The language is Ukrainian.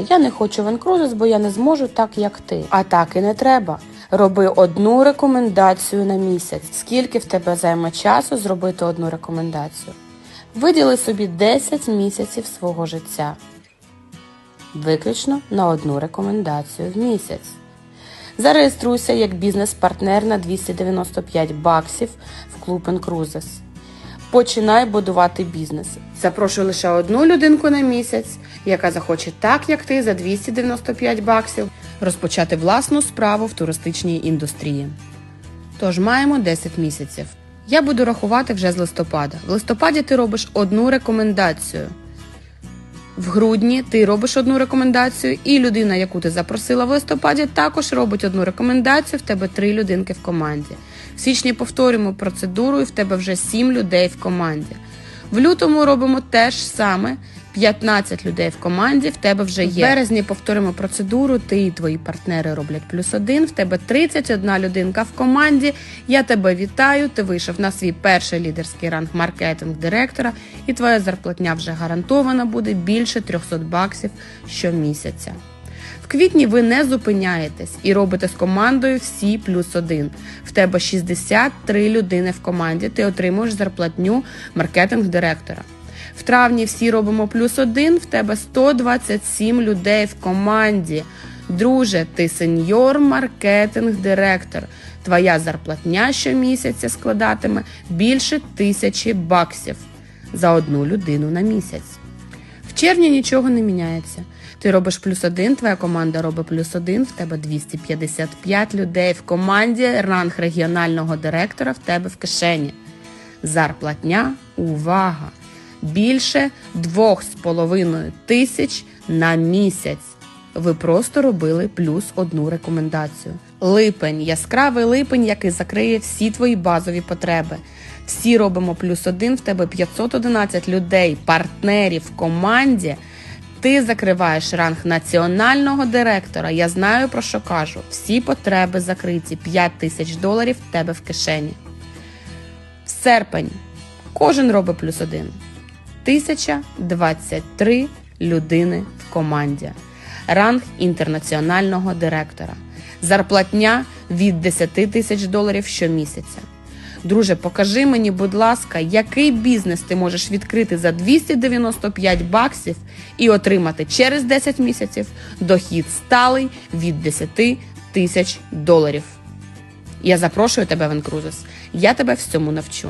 Я не хочу венкрузис, бо я не зможу так, як ти. А так і не треба. Роби одну рекомендацію на місяць. Скільки в тебе займе часу зробити одну рекомендацію? Виділи собі 10 місяців свого життя. Виключно на одну рекомендацію в місяць. Зареєструйся як бізнес-партнер на 295 баксів в клуб Incruises. Починай будувати бізнес. Запрошую лише одну людинку на місяць, яка захоче так, як ти, за 295 баксів, розпочати власну справу в туристичній індустрії. Тож маємо 10 місяців. Я буду рахувати вже з листопада. В листопаді ти робиш одну рекомендацію. В грудні ти робиш одну рекомендацію, і людина, яку ти запросила в листопаді, також робить одну рекомендацію. В тебе три людинки в команді. В січні повторюємо процедуру, і в тебе вже сім людей в команді. В лютому робимо те ж саме. 15 людей в команді в тебе вже є. В березні повторимо процедуру. Ти і твої партнери роблять плюс один. В тебе 31 людинка в команді. Я тебе вітаю. Ти вийшов на свій перший лідерський ранг маркетинг директора, і твоя зарплатня вже гарантована буде більше 300 баксів щомісяця. В квітні ви не зупиняєтесь і робите з командою всі плюс один. В тебе 63 людини в команді. Ти отримуєш зарплатню маркетинг-директора. В травні всі робимо плюс один. В тебе 127 людей в команді. Друже, ти сеньор маркетинг-директор. Твоя зарплатня щомісяця складатиме більше тисячі баксів за одну людину на місяць. В червні нічого не міняється. Ти робиш плюс один, твоя команда робить плюс один, в тебе 255 людей в команді, ранг регіонального директора в тебе в кишені. Зарплатня, увага! Більше 2,5 тисяч на місяць. Ви просто робили плюс одну рекомендацію. Липень, яскравий липень, який закриє всі твої базові потреби. Всі робимо плюс один, в тебе 511 людей, партнерів в команді. Ти закриваєш ранг національного директора. Я знаю про що кажу. Всі потреби закриті. 5 тисяч доларів в тебе в кишені. В серпень кожен робить плюс один. 1023 людини в команді. Ранг інтернаціонального директора. Зарплатня від 10 тисяч доларів щомісяця. Друже, покажи мені, будь ласка, який бізнес ти можеш відкрити за 295 баксів і отримати через 10 місяців дохід сталий від 10 тисяч доларів. Я запрошую тебе в Енкрузес. Я тебе всьому навчу.